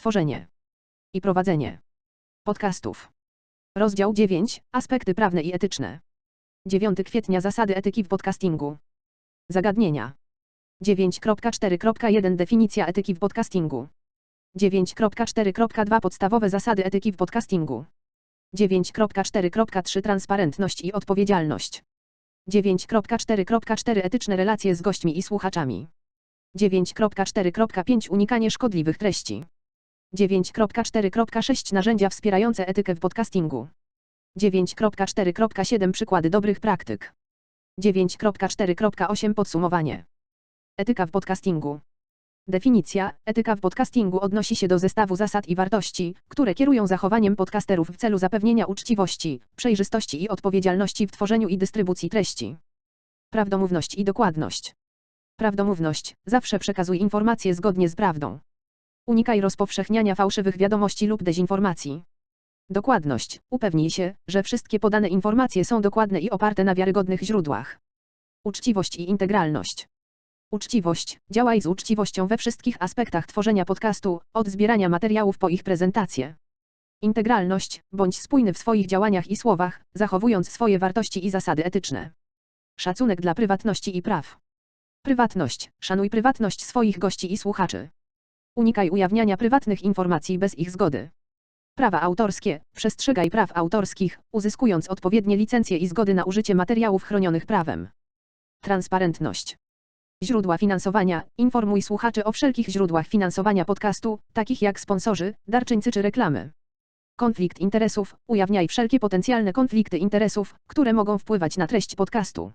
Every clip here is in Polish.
Tworzenie i prowadzenie podcastów. Rozdział 9. Aspekty prawne i etyczne. 9 kwietnia Zasady etyki w podcastingu. Zagadnienia. 9.4.1 Definicja etyki w podcastingu. 9.4.2 Podstawowe zasady etyki w podcastingu. 9.4.3 Transparentność i odpowiedzialność. 9.4.4 Etyczne relacje z gośćmi i słuchaczami. 9.4.5 Unikanie szkodliwych treści. 9.4.6 Narzędzia wspierające etykę w podcastingu. 9.4.7 Przykłady dobrych praktyk. 9.4.8 Podsumowanie. Etyka w podcastingu. Definicja: Etyka w podcastingu odnosi się do zestawu zasad i wartości, które kierują zachowaniem podcasterów w celu zapewnienia uczciwości, przejrzystości i odpowiedzialności w tworzeniu i dystrybucji treści. Prawdomówność i dokładność. Prawdomówność: zawsze przekazuj informacje zgodnie z prawdą. Unikaj rozpowszechniania fałszywych wiadomości lub dezinformacji. Dokładność: upewnij się, że wszystkie podane informacje są dokładne i oparte na wiarygodnych źródłach. Uczciwość i integralność. Uczciwość. Działaj z uczciwością we wszystkich aspektach tworzenia podcastu, od zbierania materiałów po ich prezentację. Integralność. Bądź spójny w swoich działaniach i słowach, zachowując swoje wartości i zasady etyczne. Szacunek dla prywatności i praw. Prywatność. Szanuj prywatność swoich gości i słuchaczy. Unikaj ujawniania prywatnych informacji bez ich zgody. Prawa autorskie. Przestrzegaj praw autorskich, uzyskując odpowiednie licencje i zgody na użycie materiałów chronionych prawem. Transparentność. Źródła finansowania. Informuj słuchaczy o wszelkich źródłach finansowania podcastu, takich jak sponsorzy, darczyńcy czy reklamy. Konflikt interesów. Ujawniaj wszelkie potencjalne konflikty interesów, które mogą wpływać na treść podcastu.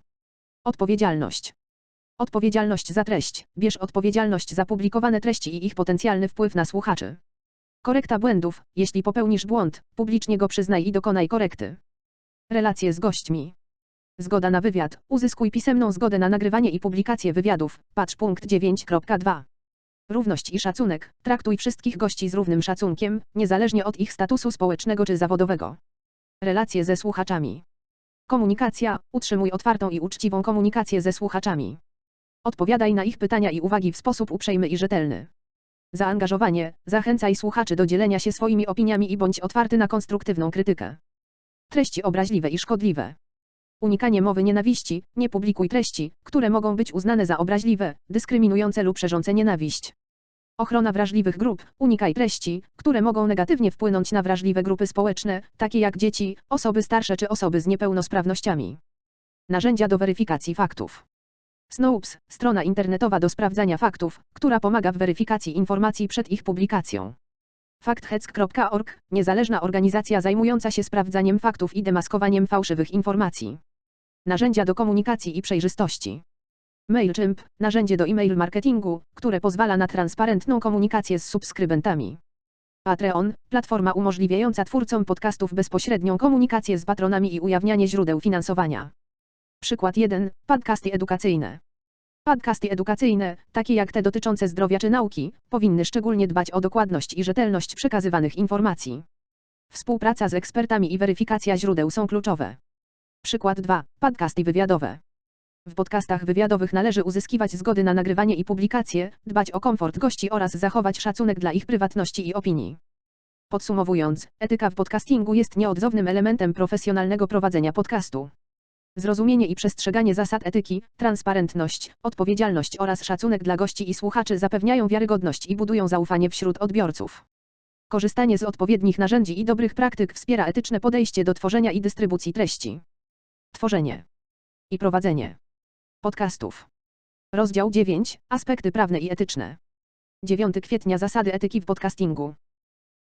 Odpowiedzialność. Odpowiedzialność za treść. Bierz odpowiedzialność za publikowane treści i ich potencjalny wpływ na słuchaczy. Korekta błędów. Jeśli popełnisz błąd, publicznie go przyznaj i dokonaj korekty. Relacje z gośćmi. Zgoda na wywiad. Uzyskuj pisemną zgodę na nagrywanie i publikację wywiadów. Patrz punkt 9.2. Równość i szacunek. Traktuj wszystkich gości z równym szacunkiem, niezależnie od ich statusu społecznego czy zawodowego. Relacje ze słuchaczami. Komunikacja. Utrzymuj otwartą i uczciwą komunikację ze słuchaczami. Odpowiadaj na ich pytania i uwagi w sposób uprzejmy i rzetelny. Zaangażowanie. Zachęcaj słuchaczy do dzielenia się swoimi opiniami i bądź otwarty na konstruktywną krytykę. Treści obraźliwe i szkodliwe. Unikanie mowy nienawiści. Nie publikuj treści, które mogą być uznane za obraźliwe, dyskryminujące lub szerzące nienawiść. Ochrona wrażliwych grup. Unikaj treści, które mogą negatywnie wpłynąć na wrażliwe grupy społeczne, takie jak dzieci, osoby starsze czy osoby z niepełnosprawnościami. Narzędzia do weryfikacji faktów. Snopes, strona internetowa do sprawdzania faktów, która pomaga w weryfikacji informacji przed ich publikacją. Factheck.org, niezależna organizacja zajmująca się sprawdzaniem faktów i demaskowaniem fałszywych informacji. Narzędzia do komunikacji i przejrzystości. MailChimp, narzędzie do e-mail marketingu, które pozwala na transparentną komunikację z subskrybentami. Patreon, platforma umożliwiająca twórcom podcastów bezpośrednią komunikację z patronami i ujawnianie źródeł finansowania. Przykład 1. Podcasty edukacyjne. Podcasty edukacyjne, takie jak te dotyczące zdrowia czy nauki, powinny szczególnie dbać o dokładność i rzetelność przekazywanych informacji. Współpraca z ekspertami i weryfikacja źródeł są kluczowe. Przykład 2. Podcasty wywiadowe. W podcastach wywiadowych należy uzyskiwać zgody na nagrywanie i publikację, dbać o komfort gości oraz zachować szacunek dla ich prywatności i opinii. Podsumowując, etyka w podcastingu jest nieodzownym elementem profesjonalnego prowadzenia podcastu. Zrozumienie i przestrzeganie zasad etyki, transparentność, odpowiedzialność oraz szacunek dla gości i słuchaczy zapewniają wiarygodność i budują zaufanie wśród odbiorców. Korzystanie z odpowiednich narzędzi i dobrych praktyk wspiera etyczne podejście do tworzenia i dystrybucji treści. Tworzenie i prowadzenie podcastów. Rozdział 9. Aspekty prawne i etyczne. 9 kwietnia Zasady etyki w podcastingu.